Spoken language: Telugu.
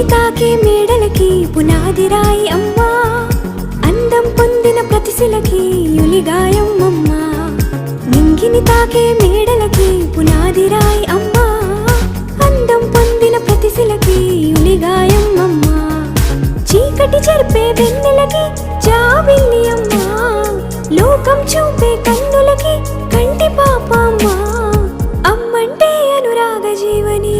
నిన్ను తాకే మేడలకి పునాది రాయి అమ్మా. అందం పొందిన ప్రతిశిలకి యులిగాయం అమ్మా నింగిని తాకే మేడలకి పునాది రాయి అమ్మా. అందం పొందిన ప్రతిశిలకి యులిగాయం అమ్మా చీకటి జరిపే వెన్నెలకి చావిల్లి అమ్మా. లోకం చూపే కన్నులకి కంటి పాపమ్మా అమ్మంటే అనురాగ జీవనీ